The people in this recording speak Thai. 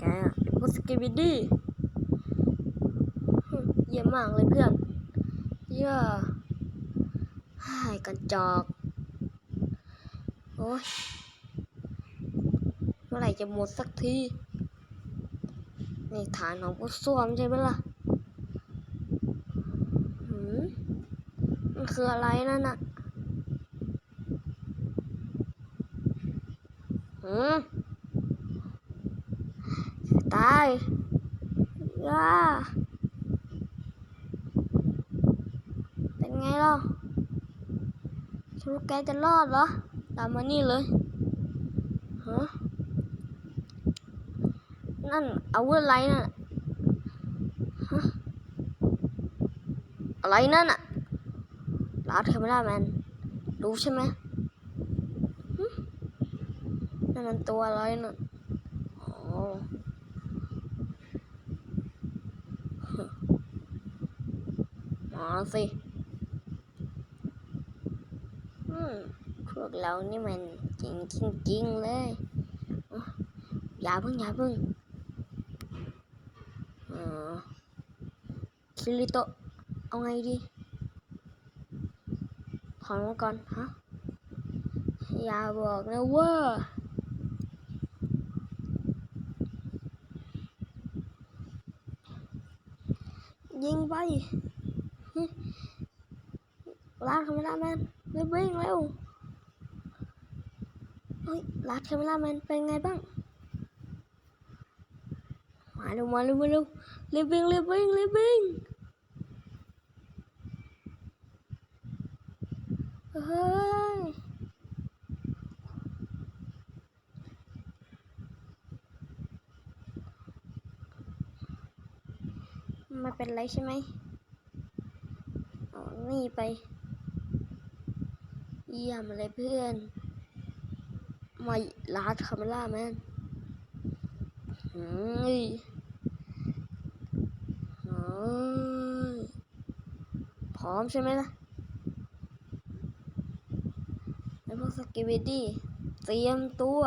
แกอะไอ้พสกิบิดี้เยี่ยมมากเลยเพื่อน เย่าให้กันจอก โอ้ย เมื่อไหร่จะหมดสักทีนี่ฐานของพวกส้วมใช่ไหมล่ะหืมมันคืออะไรนั่นน่ะหืม ตายย่าเป็นไงเล่าคิดว่าแกจะรอดเหรอ ตามมานี่เลยฮะนั่นอาวุธอะไรน่ะฮะอะไรนั่นน่ะลาเทอร์มินาแมนรู้ใช่ไหมนั่นมันตัวอะไรน่ะอ๋อฮะ มาสิอืมพวกเรานี่มันจริงจริงจริงเลยอย่าเพิ่งอย่าเพิ่งคิริโตะเอาไงดีถอนมาก่อนฮะอย่าบอกนะว่ายิงไป ลาดคาเมล่าแมนเร็ววิ่งเร็วเฮ้ยลาดคาเมล่าแมนเป็นไงบ้าง มาเร็วมาเร็วมาเร็วเร็ววิ่งเร็ววิ่งเร็ววิ่งเฮ้ยไม่เป็นไรใช่ไหม เอานี่ไป เยี่ยมเลยเพื่อน มาลาดคาเมล่าแมนเฮ้ยพร้อมใช่ไหมล่ะไอ้พวกสกิบิดี้เตรียมตัว